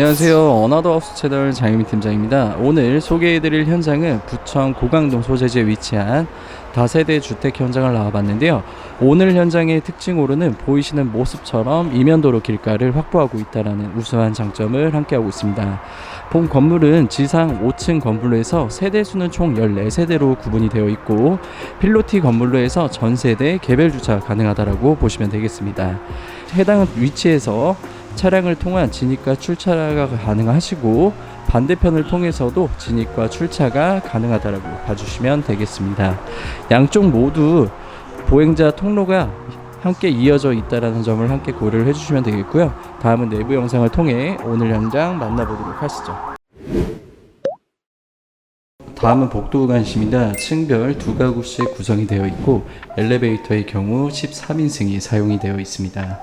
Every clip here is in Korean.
안녕하세요. 어나더 하우스 채널 장유미 팀장입니다. 오늘 소개해드릴 현장은 부천 고강동 소재지에 위치한 다세대 주택 현장을 나와봤는데요. 오늘 현장의 특징으로는 보이시는 모습처럼 이면도로 길가를 확보하고 있다는 우수한 장점을 함께하고 있습니다. 본 건물은 지상 5층 건물로 해서 세대 수는 총 14세대로 구분이 되어 있고 필로티 건물로 해서 전 세대 개별 주차 가능하다라고 보시면 되겠습니다. 해당 위치에서 차량을 통한 진입과 출차가 가능하시고 반대편을 통해서도 진입과 출차가 가능하다라고 봐주시면 되겠습니다. 양쪽 모두 보행자 통로가 함께 이어져 있다라는 점을 함께 고려를 해주시면 되겠고요. 다음은 내부 영상을 통해 오늘 현장 만나보도록 하시죠. 다음은 복도 구간입니다. 층별 두 가구씩 구성이 되어 있고 엘리베이터의 경우 13인승이 사용이 되어 있습니다.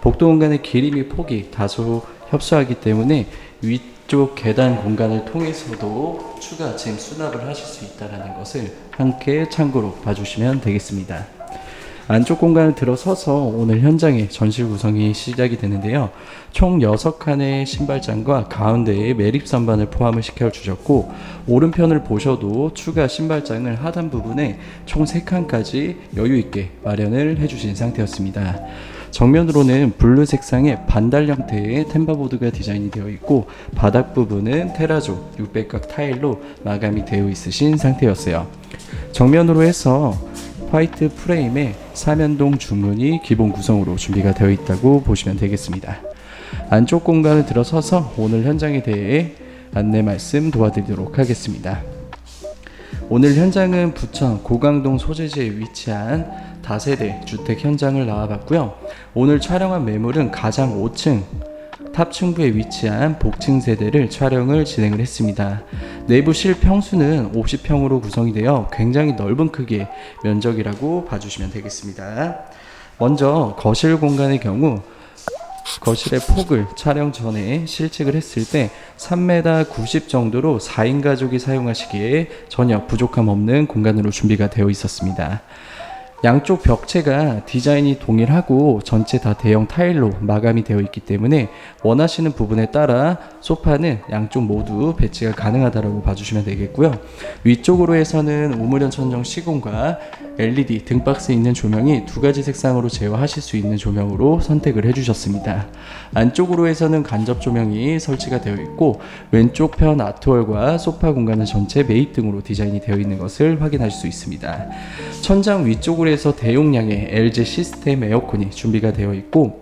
복도 공간의 길이 및 폭이 다소 협소하기 때문에 위쪽 계단 공간을 통해서도 추가 짐 수납을 하실 수 있다는 것을 함께 참고로 봐주시면 되겠습니다. 안쪽 공간을 들어서서 오늘 현장의 전실 구성이 시작이 되는데요. 총 6칸의 신발장과 가운데에 매립 선반을 포함을 시켜 주셨고 오른편을 보셔도 추가 신발장을 하단 부분에 총 3칸까지 여유 있게 마련을 해 주신 상태였습니다. 정면으로는 블루 색상의 반달 형태의 템바보드가 디자인이 되어 있고 바닥 부분은 테라조 600각 타일로 마감이 되어 있으신 상태였어요. 정면으로 해서 화이트 프레임에 사면동 주문이 기본 구성으로 준비가 되어 있다고 보시면 되겠습니다. 안쪽 공간을 들어서서 오늘 현장에 대해 안내 말씀 도와드리도록 하겠습니다. 오늘 현장은 부천 고강동 소재지에 위치한 다세대 주택 현장을 나와봤고요. 오늘 촬영한 매물은 가장 5층 탑층부에 위치한 복층 세대를 촬영을 진행을 했습니다. 내부 실 평수는 50평으로 구성이 되어 굉장히 넓은 크기의 면적이라고 봐주시면 되겠습니다. 먼저 거실 공간의 경우 거실의 폭을 촬영 전에 실측을 했을 때 3m 90 정도로 4인 가족이 사용하시기에 전혀 부족함 없는 공간으로 준비가 되어 있었습니다. 양쪽 벽체가 디자인이 동일하고 전체 다 대형 타일로 마감이 되어 있기 때문에 원하시는 부분에 따라 소파는 양쪽 모두 배치가 가능하다고 봐주시면 되겠고요. 위쪽으로 해서는 우물현 천정 시공과 LED 등박스에 있는 조명이 두 가지 색상으로 제어하실 수 있는 조명으로 선택을 해주셨습니다. 안쪽으로 해서는 간접 조명이 설치가 되어 있고 왼쪽 편 아트월과 소파 공간은 전체 매입 등으로 디자인이 되어 있는 것을 확인하실 수 있습니다. 천장 위쪽으로 해서 대용량의 LG 시스템 에어컨이 준비가 되어 있고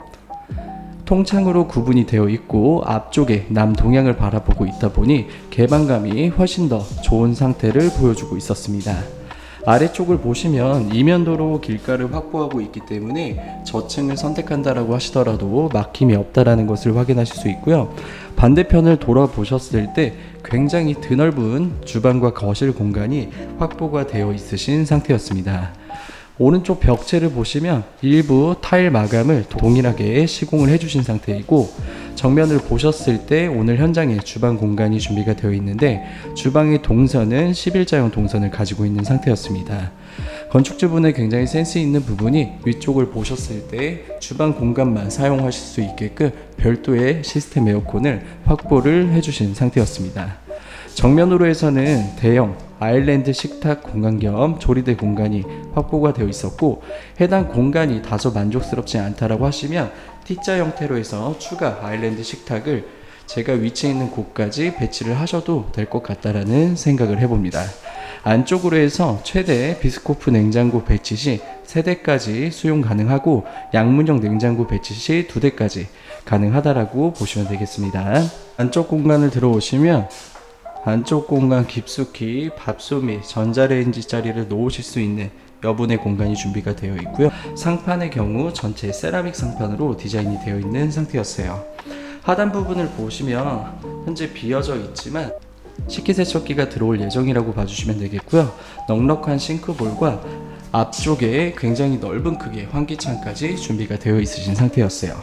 통창으로 구분이 되어 있고 앞쪽에 남동향을 바라보고 있다 보니 개방감이 훨씬 더 좋은 상태를 보여주고 있었습니다. 아래쪽을 보시면 이면도로 길가를 확보하고 있기 때문에 저층을 선택한다라고 하시더라도 막힘이 없다라는 것을 확인하실 수 있고요. 반대편을 돌아보셨을 때 굉장히 드넓은 주방과 거실 공간이 확보가 되어 있으신 상태였습니다. 오른쪽 벽체를 보시면 일부 타일 마감을 동일하게 시공을 해주신 상태이고 정면을 보셨을 때 오늘 현장에 주방 공간이 준비가 되어 있는데 주방의 동선은 11자형 동선을 가지고 있는 상태였습니다. 건축주분의 굉장히 센스 있는 부분이 위쪽을 보셨을 때 주방 공간만 사용하실 수 있게끔 별도의 시스템 에어컨을 확보를 해주신 상태였습니다. 정면으로 해서는 대형 아일랜드 식탁 공간 겸 조리대 공간이 확보가 되어 있었고 해당 공간이 다소 만족스럽지 않다라고 하시면 T자 형태로 해서 추가 아일랜드 식탁을 제가 위치해 있는 곳까지 배치를 하셔도 될 것 같다라는 생각을 해봅니다. 안쪽으로 해서 최대 비스코프 냉장고 배치 시 3대까지 수용 가능하고 양문형 냉장고 배치 시 2대까지 가능하다라고 보시면 되겠습니다. 안쪽 공간을 들어오시면 안쪽 공간 깊숙이 밥솥 및 전자레인지 자리를 놓으실 수 있는 여분의 공간이 준비가 되어 있고요. 상판의 경우 전체 세라믹 상판으로 디자인이 되어 있는 상태였어요. 하단 부분을 보시면 현재 비어져 있지만 식기세척기가 들어올 예정이라고 봐주시면 되겠고요. 넉넉한 싱크볼과 앞쪽에 굉장히 넓은 크기의 환기창까지 준비가 되어 있으신 상태였어요.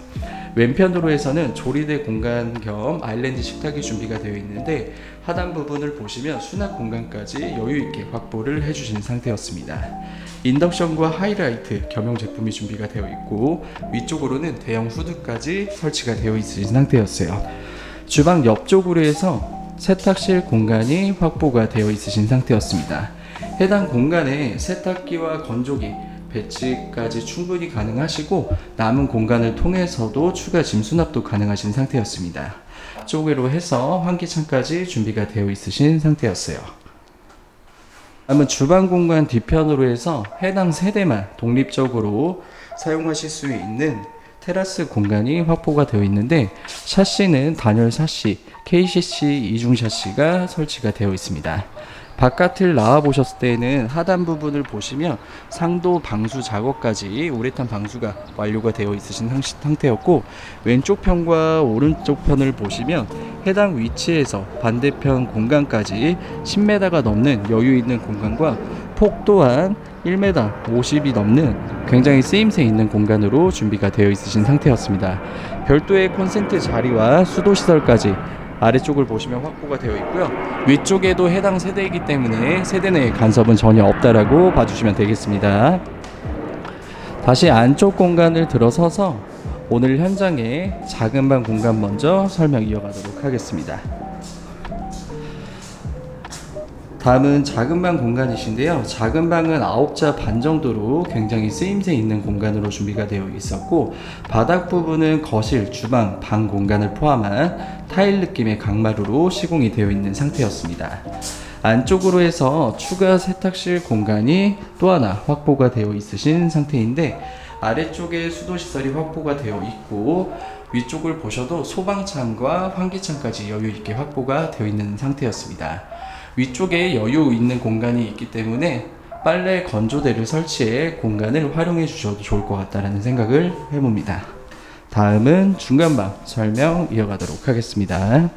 왼편으로 해서는 조리대 공간 겸 아일랜드 식탁이 준비가 되어 있는데 하단 부분을 보시면 수납 공간까지 여유 있게 확보를 해주신 상태였습니다. 인덕션과 하이라이트 겸용 제품이 준비가 되어 있고 위쪽으로는 대형 후드까지 설치가 되어 있으신 상태였어요. 주방 옆쪽으로 해서 세탁실 공간이 확보가 되어 있으신 상태였습니다. 해당 공간에 세탁기와 건조기, 배치까지 충분히 가능하시고 남은 공간을 통해서도 추가 짐 수납도 가능하신 상태였습니다. 쪽으로 해서 환기창까지 준비가 되어 있으신 상태였어요. 다음은 주방 공간 뒤편으로 해서 해당 세대만 독립적으로 사용하실 수 있는 테라스 공간이 확보가 되어 있는데 샤시는 단열 샤시, KCC 이중 샤시가 설치가 되어 있습니다. 바깥을 나와 보셨을 때는 하단 부분을 보시면 상도 방수 작업까지 우레탄 방수가 완료가 되어 있으신 상- 상태였고 왼쪽 편과 오른쪽 편을 보시면 해당 위치에서 반대편 공간까지 10m가 넘는 여유 있는 공간과 폭 또한 1m 50이 넘는 굉장히 쓰임새 있는 공간으로 준비가 되어 있으신 상태였습니다. 별도의 콘센트 자리와 수도 시설까지 아래쪽을 보시면 확보가 되어 있고요. 위쪽에도 해당 세대이기 때문에 세대 내 간섭은 전혀 없다라고 봐주시면 되겠습니다. 다시 안쪽 공간을 들어서서 오늘 현장의 작은 방 공간 먼저 설명 이어가도록 하겠습니다. 다음은 작은 방 공간이신데요. 작은 방은 9자 반 정도로 굉장히 쓰임새 있는 공간으로 준비가 되어 있었고 바닥 부분은 거실, 주방, 방 공간을 포함한 타일 느낌의 강마루로 시공이 되어 있는 상태였습니다. 안쪽으로 해서 추가 세탁실 공간이 또 하나 확보가 되어 있으신 상태인데 아래쪽에 수도 시설이 확보가 되어 있고 위쪽을 보셔도 소방창과 환기창까지 여유 있게 확보가 되어 있는 상태였습니다. 위쪽에 여유 있는 공간이 있기 때문에 빨래 건조대를 설치해 공간을 활용해 주셔도 좋을 것 같다라는 생각을 해봅니다. 다음은 중간방 설명 이어가도록 하겠습니다.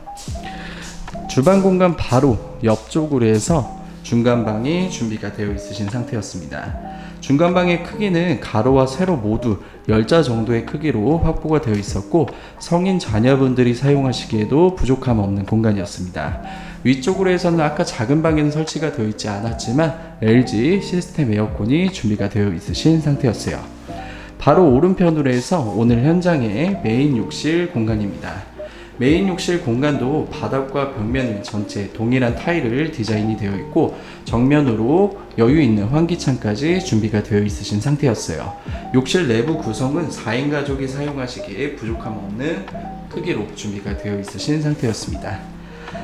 주방 공간 바로 옆쪽으로 해서 중간방이 준비가 되어 있으신 상태였습니다. 중간방의 크기는 가로와 세로 모두 10자 정도의 크기로 확보가 되어 있었고 성인 자녀분들이 사용하시기에도 부족함 없는 공간이었습니다. 위쪽으로 해서는 아까 작은 방에는 설치가 되어 있지 않았지만 LG 시스템 에어컨이 준비가 되어 있으신 상태였어요. 바로 오른편으로 해서 오늘 현장의 메인 욕실 공간입니다. 메인 욕실 공간도 바닥과 벽면 전체 동일한 타일을 디자인이 되어 있고 정면으로 여유 있는 환기창까지 준비가 되어 있으신 상태였어요. 욕실 내부 구성은 4인 가족이 사용하시기에 부족함 없는 크기로 준비가 되어 있으신 상태였습니다.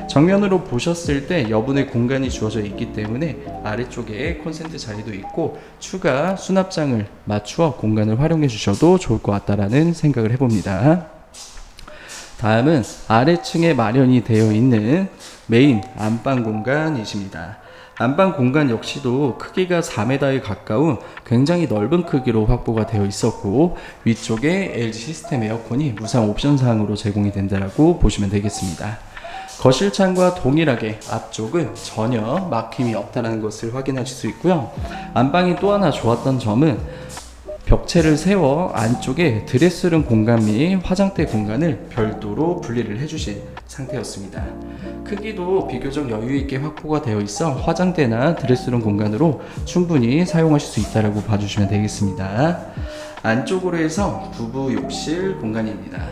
정면으로 보셨을 때 여분의 공간이 주어져 있기 때문에 아래쪽에 콘센트 자리도 있고 추가 수납장을 맞추어 공간을 활용해 주셔도 좋을 것 같다라는 생각을 해봅니다. 다음은 아래층에 마련이 되어 있는 메인 안방 공간이십니다. 안방 공간 역시도 크기가 4m에 가까운 굉장히 넓은 크기로 확보가 되어 있었고 위쪽에 LG 시스템 에어컨이 무상 옵션 사항으로 제공이 된다라고 보시면 되겠습니다. 거실창과 동일하게 앞쪽은 전혀 막힘이 없다는 것을 확인하실 수 있고요. 안방이 또 하나 좋았던 점은 벽체를 세워 안쪽에 드레스룸 공간 및 화장대 공간을 별도로 분리를 해주신 상태였습니다. 크기도 비교적 여유 있게 확보가 되어 있어 화장대나 드레스룸 공간으로 충분히 사용하실 수 있다라고 봐주시면 되겠습니다. 안쪽으로 해서 부부 욕실 공간입니다.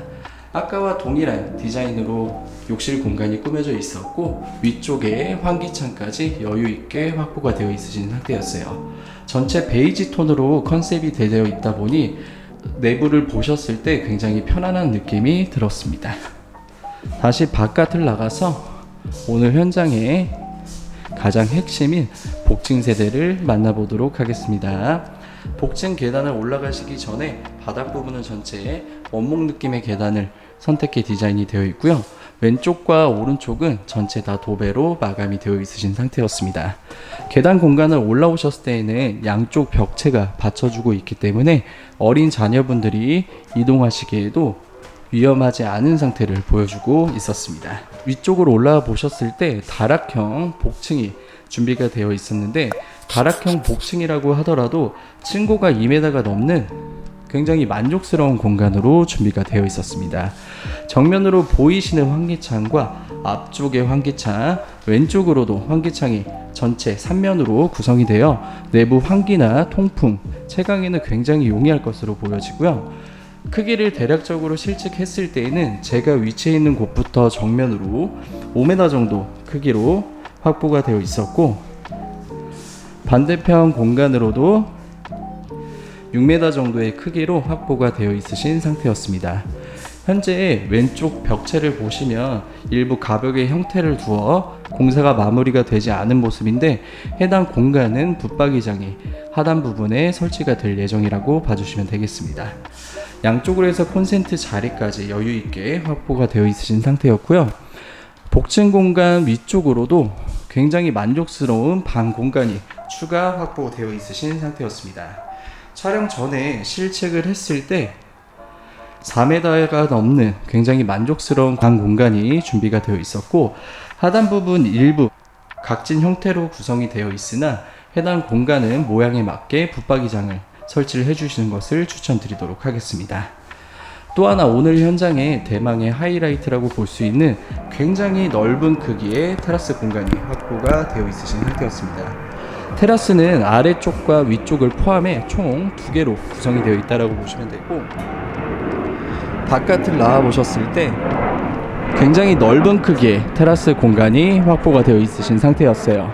아까와 동일한 디자인으로 욕실 공간이 꾸며져 있었고 위쪽에 환기창까지 여유 있게 확보가 되어 있으신 상태였어요. 전체 베이지 톤으로 컨셉이 되어 있다 보니 내부를 보셨을 때 굉장히 편안한 느낌이 들었습니다. 다시 바깥을 나가서 오늘 현장의 가장 핵심인 복층 세대를 만나보도록 하겠습니다. 복층 계단을 올라가시기 전에 바닥 부분은 전체 원목 느낌의 계단을 선택해 디자인이 되어 있고요. 왼쪽과 오른쪽은 전체 다 도배로 마감이 되어 있으신 상태였습니다. 계단 공간을 올라오셨을 때에는 양쪽 벽체가 받쳐주고 있기 때문에 어린 자녀분들이 이동하시기에도 위험하지 않은 상태를 보여주고 있었습니다. 위쪽으로 올라와 보셨을 때 다락형 복층이 준비가 되어 있었는데 다락형 복층이라고 하더라도 층고가 2m가 넘는 굉장히 만족스러운 공간으로 준비가 되어 있었습니다. 정면으로 보이시는 환기창과 앞쪽의 환기창, 왼쪽으로도 환기창이 전체 3면으로 구성이 되어 내부 환기나 통풍, 채광에는 굉장히 용이할 것으로 보여지고요. 크기를 대략적으로 실측했을 때에는 제가 위치해 있는 곳부터 정면으로 5m 정도 크기로 확보가 되어 있었고 반대편 공간으로도 6m 정도의 크기로 확보가 되어 있으신 상태였습니다. 현재 왼쪽 벽체를 보시면 일부 가벽의 형태를 두어 공사가 마무리가 되지 않은 모습인데 해당 공간은 붙박이장이 하단 부분에 설치가 될 예정이라고 봐주시면 되겠습니다. 양쪽으로 해서 콘센트 자리까지 여유 있게 확보가 되어 있으신 상태였고요. 복층 공간 위쪽으로도 굉장히 만족스러운 방 공간이 추가 확보되어 있으신 상태였습니다. 촬영 전에 실측을 했을 때 4m가 넘는 굉장히 만족스러운 방 공간이 준비가 되어 있었고 하단 부분 일부 각진 형태로 구성이 되어 있으나 해당 공간은 모양에 맞게 붙박이장을 설치를 해주시는 것을 추천드리도록 하겠습니다. 또 하나 오늘 현장의 대망의 하이라이트라고 볼 수 있는 굉장히 넓은 크기의 테라스 공간이 확보가 되어 있으신 상태였습니다. 테라스는 아래쪽과 위쪽을 포함해 총 두 개로 구성이 되어 있다라고 보시면 되고 바깥을 나와 보셨을 때 굉장히 넓은 크기의 테라스 공간이 확보가 되어 있으신 상태였어요.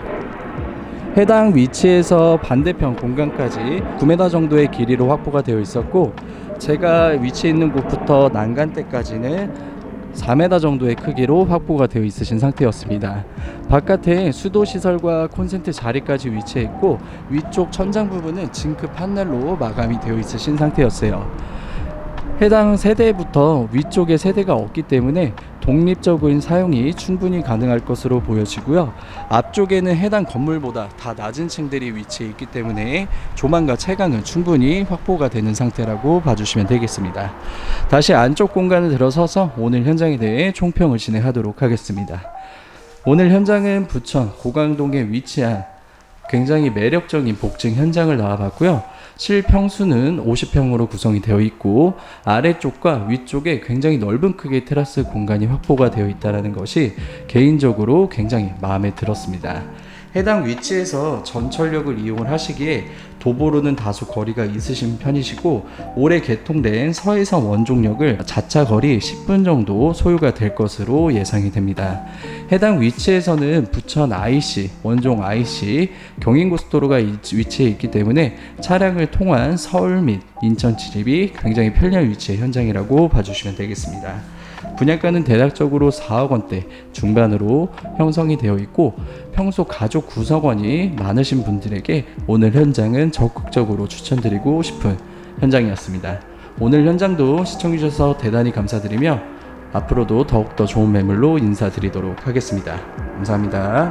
해당 위치에서 반대편 공간까지 9m 정도의 길이로 확보가 되어 있었고 제가 위치해 있는 곳부터 난간대까지는 4m 정도의 크기로 확보가 되어 있으신 상태였습니다. 바깥에 수도 시설과 콘센트 자리까지 위치해 있고 위쪽 천장 부분은 징크 판넬로 마감이 되어 있으신 상태였어요. 해당 세대부터 위쪽에 세대가 없기 때문에 독립적인 사용이 충분히 가능할 것으로 보여지고요. 앞쪽에는 해당 건물보다 다 낮은 층들이 위치해 있기 때문에 조망과 채광은 충분히 확보가 되는 상태라고 봐주시면 되겠습니다. 다시 안쪽 공간을 들어서서 오늘 현장에 대해 총평을 진행하도록 하겠습니다. 오늘 현장은 부천 고강동에 위치한 굉장히 매력적인 복층 현장을 나와봤고요. 실평수는 50평으로 구성이 되어 있고 아래쪽과 위쪽에 굉장히 넓은 크기의 테라스 공간이 확보가 되어 있다는 것이 개인적으로 굉장히 마음에 들었습니다. 해당 위치에서 전철역을 이용을 하시기에 도보로는 다소 거리가 있으신 편이시고 올해 개통된 서해선 원종역을 자차 거리 10분 정도 소요가 될 것으로 예상이 됩니다. 해당 위치에서는 부천 IC, 원종 IC 경인고속도로가 이- 위치해 있기 때문에 차량을 통한 서울 및 인천 진입이 굉장히 편리한 위치의 현장이라고 봐주시면 되겠습니다. 분양가는 대략적으로 4억 원대 중반으로 형성이 되어 있고 평소 가족 구성원이 많으신 분들에게 오늘 현장은 적극적으로 추천드리고 싶은 현장이었습니다. 오늘 현장도 시청해주셔서 대단히 감사드리며 앞으로도 더욱더 좋은 매물로 인사드리도록 하겠습니다. 감사합니다.